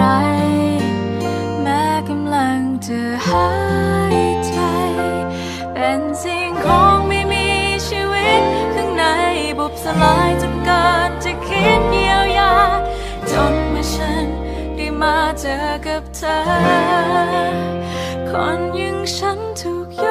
ไรแม้กำลังจะหายใจ เป็นสิ่งของไม่มีชีวิต ข้างในบุบสลายจนเกินจะคิดเยียวยา จนเมื่อฉันได้มาเจอกับเธอ คนยังฉันถูกย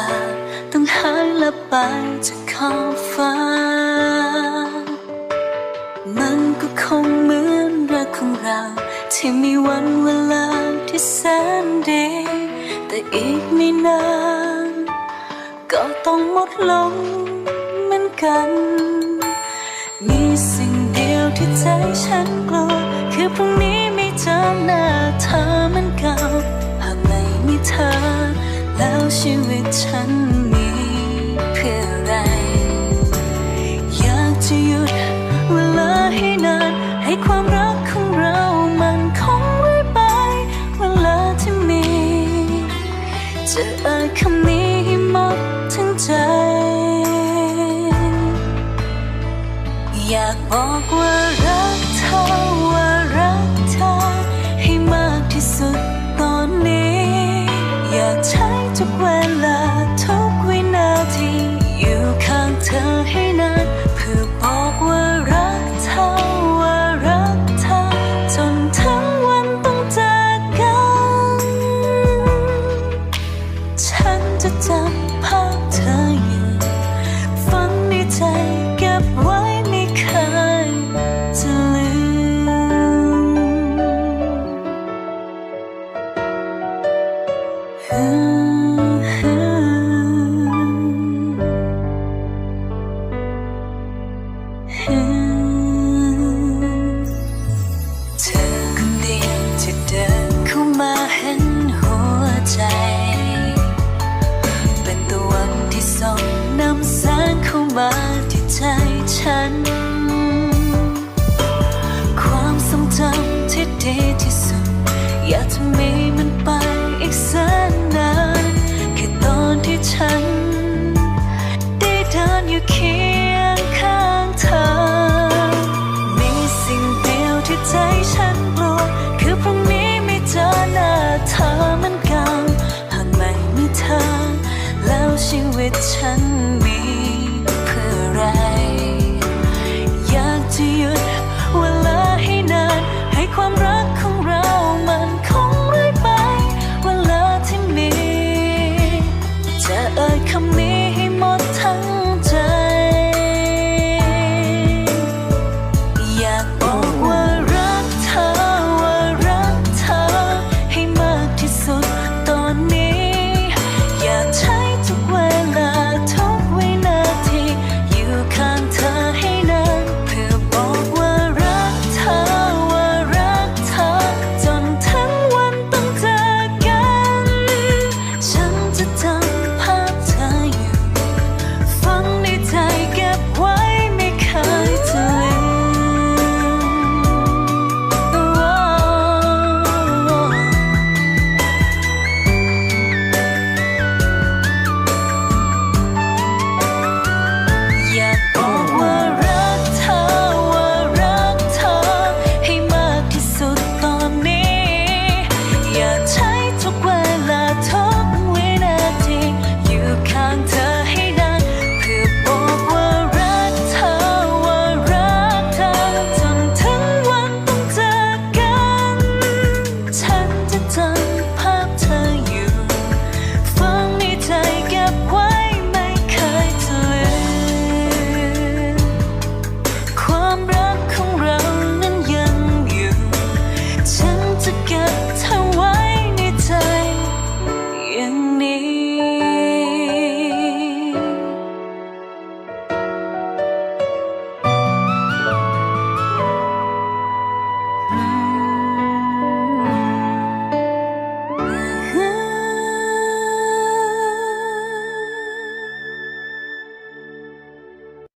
า ต้องหายละไปจากข้าฟ้า มันก็คงเหมือนรักของเรา ที่มีวันเวลาที่แสนดี แต่อีกไม่นาน ก็ต้องหมดลงเหมือนกัน มีสิ่งเดียวที่ใจฉันกลัว 心里颤抖